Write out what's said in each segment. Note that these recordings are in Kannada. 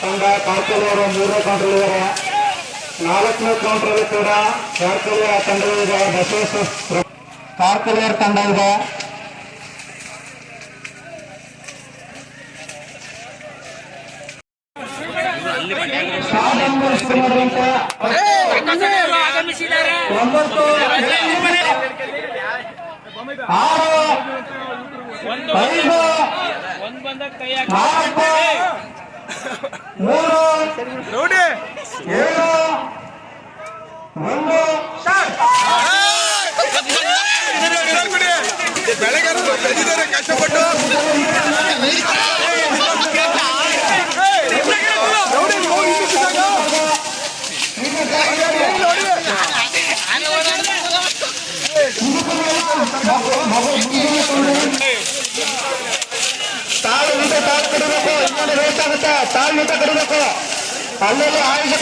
ತಂಡ ಕಾರ್ಕಳವರು ಮೂರನೇ ಕೌಂಟರ್ ಇದ್ದಾರೆ ನಾಲ್ಕನೇ ಕೌಂಟರ್ ಕೂಡ ಕಾರ್ಕಳಿಯ ತಂಡ ಇದೆ ಬಸವೇಶ್ವರ ಕಾರ್ಕಳಿಯರ ತಂಡ ಇದೆ ಸಾಧನೆ ಶುರು ಮಾಡುವಂತ ಆಗಮಿಸಿದ್ದಾರೆ ಒಂಬತ್ತು ಆರು ಐದು ಒಂದ್ ಬಂದ ಕೈ ಹಾಕಿ ನಾಲ್ಕು ಮೂರು ನೋಡಿ. ಏಳು ಒಂದು ಬೆಳಗ್ಗೆ ಕಷ್ಟಪಟ್ಟು ನೋಡಿ, ನೋಡಿ, ನಿಂತಿದ್ದಾಗ. ನೋಡಿ. ತಾಳು ನಿಂತ ತಾಳು ಕಡಿಬೇಕು ಆಗುತ್ತೆ ತಾಳು ಕಡಿಬೇಕು ಅಲ್ಲೆಲ್ಲ ಆಯುಷ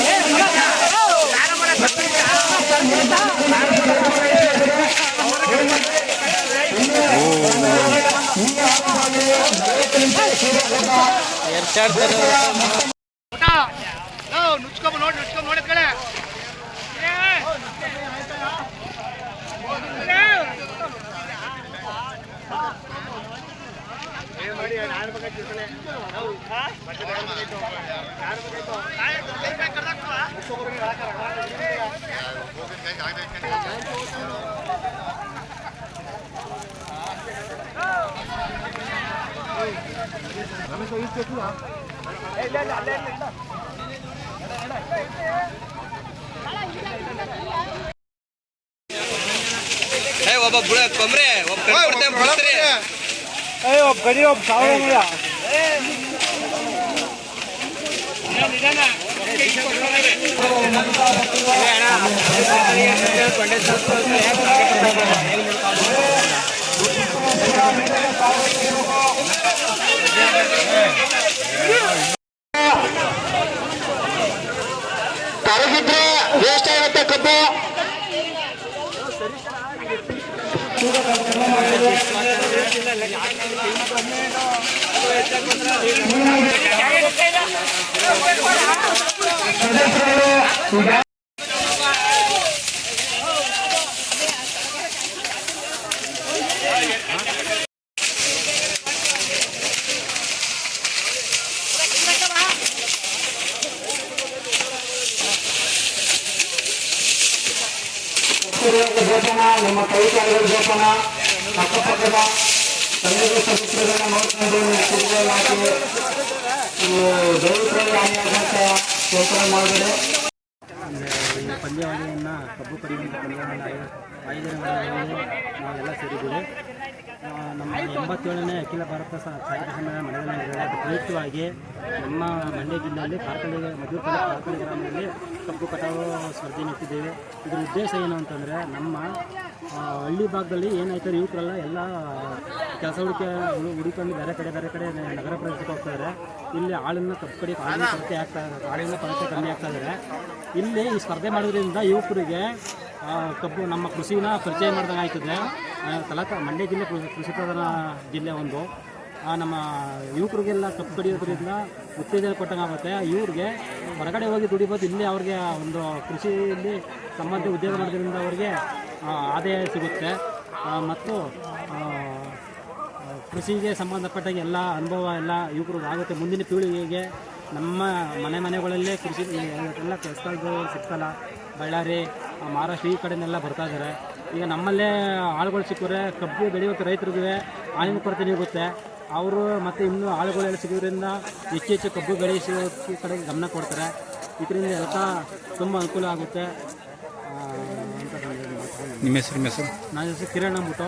ನುಚ್ಕೊಂಬ ನೋಡಿ ನುಚ್ಕೊಂಬ ನೋಡಿ ಕಡೆ ಏ ಒಬ್ಬ ಬುಡ ಕೊಮ್ರೆ ಒಬ್ಬ ಕಟ್ಕೊಡ್ತೇವೆ ಬಿಡ್ತೀರಿ ಒಬ್ಬ ಗಡಿ ಒಬ್ಬ ಸಾವಿರ ಕರಗಿದ್ರೆ ವೇಸ್ಟ್ ಆಗುತ್ತೆ ಕಬ್ಬು ಹಿರಿಯರ ಜೋಪಾನ ನಿಮ್ಮ ಕೈ ಕಾಲುಗಳ ಜೋಪಾನ ಅಕ್ಕಪಕ್ಕದ ಈ ಪಂದ್ಯಾವಳಿಯನ್ನು ಕಬ್ಬು ಕಡಿಮೆ ಪಂದ್ಯಾವಳಿಯನ್ನು ಆಯೋ- ಆಯೋಜನೆ ನಾವೆಲ್ಲ ಸೇರಿದ್ದೀವಿ ನಮ್ಮ ಎಂಬತ್ತೇಳನೇ ಅಖಿಲ ಭಾರತ ಸಾಹಿತ್ಯ ಸಮ್ಮೇಳನ ಅದು ಪ್ರಯುಕ್ತವಾಗಿ ನಮ್ಮ ಮಂಡ್ಯ ಜಿಲ್ಲೆಯಲ್ಲಿ ಕಾರ್ಕಳಿ ಮಧ್ಯ ಕಾರ್ಕಳಿ ಗ್ರಾಮದಲ್ಲಿ ಕಬ್ಬು ಕಟಾವು ಸ್ಪರ್ಧೆ ನಿಂತಿದ್ದೇವೆ ಇದರ ಉದ್ದೇಶ ಏನು ಅಂತಂದರೆ ನಮ್ಮ ಹಳ್ಳಿ ಭಾಗದಲ್ಲಿ ಏನಾಯ್ತಾರೆ ಯುವಕರೆಲ್ಲ ಎಲ್ಲ ಕೆಲಸ ಹುಡುಕಿ ಹುಡುಕೊಂಡು ಬೇರೆ ಕಡೆ ಬೇರೆ ಕಡೆ ನಗರ ಪ್ರದೇಶಕ್ಕೆ ಹೋಗ್ತಾರೆ ಇಲ್ಲಿ ಆಳನ್ನ ತಪ್ಪು ಕಡೆ ಆಳಿನ ಕೊರತೆ ಆಗ್ತಾ ಆಳಿನ ಕೊರತೆ ಕಮ್ಮಿ ಆಗ್ತಾ ಇದ್ದಾರೆ ಇಲ್ಲಿ ಈ ಸ್ಪರ್ಧೆ ಮಾಡೋದ್ರಿಂದ ಯುವಕರಿಗೆ ಕಬ್ಬು ನಮ್ಮ ಕೃಷಿನ ಪರಿಚಯ ಮಾಡ್ದಂಗೆ ಆಯ್ತದೆ. ತಲಕ ಮಂಡ್ಯ ಜಿಲ್ಲೆ ಕೃಷಿ ಪ್ರಧಾನ ಜಿಲ್ಲೆ ಒಂದು. ನಮ್ಮ ಯುವಕರಿಗೆಲ್ಲ ಕಬ್ಬು ಕಡಿಯೋದ್ರಿಂದ ಉತ್ತೇಜನ ಕೊಟ್ಟಂಗೆ ಆಗುತ್ತೆ. ಇವ್ರಿಗೆ ಹೊರಗಡೆ ಹೋಗಿ ದುಡಿಬೋದು. ಇಲ್ಲಿ ಅವ್ರಿಗೆ ಒಂದು ಕೃಷಿಯಲ್ಲಿ ಸಂಬಂಧ ಉದ್ಯೋಗ ಮಾಡೋದ್ರಿಂದ ಅವರಿಗೆ ಆದಾಯ ಸಿಗುತ್ತೆ. ಮತ್ತು ಕೃಷಿಗೆ ಸಂಬಂಧಪಟ್ಟ ಎಲ್ಲ ಅನುಭವ ಎಲ್ಲ ಯುವಕರಿಗೆ ಆಗುತ್ತೆ ಮುಂದಿನ ಪೀಳಿಗೆಗೆ ನಮ್ಮ ಮನೆ ಮನೆಗಳಲ್ಲೇ ಕೃಷಿ ಎಲ್ಲ ಕೆಲಸಗಳು ಸಿಗ್ತಲ್ಲ. ಬಳ್ಳಾರಿ ಮಹಾರಾಷ್ಟ್ರ, ಈ ಕಡೆನೆಲ್ಲ ಬರ್ತಾ ಇದ್ದಾರೆ ಈಗ ನಮ್ಮಲ್ಲೇ ಆಳುಗಳು ಸಿಕ್ಕಿದ್ರೆ ಕಬ್ಬು ಬೆಳೆಯುವಂಥ ರೈತರಿಗೆ ಹಾಲಿನ ಕೊರತೆ ನೀಗುತ್ತೆ ಅವರು ಮತ್ತು ಇನ್ನೂ ಆಳುಗಳೆಲ್ಲ ಸಿಗೋದ್ರಿಂದ ಹೆಚ್ಚು ಹೆಚ್ಚು ಕಬ್ಬು ಬೆಳೆಸೋ ಕಡೆಗೆ ಗಮನ ಕೊಡ್ತಾರೆ. ಇದರಿಂದ ಎಲ್ಲ ತುಂಬ ಅನುಕೂಲ ಆಗುತ್ತೆ. ನಿಮ್ಮ ಹೆಸರು ನಿಮ್ಮ ಹೆಸರು? ನನ್ನ ಹೆಸರು ಕೈ ಅಂದ್ಬಿಟ್ಟು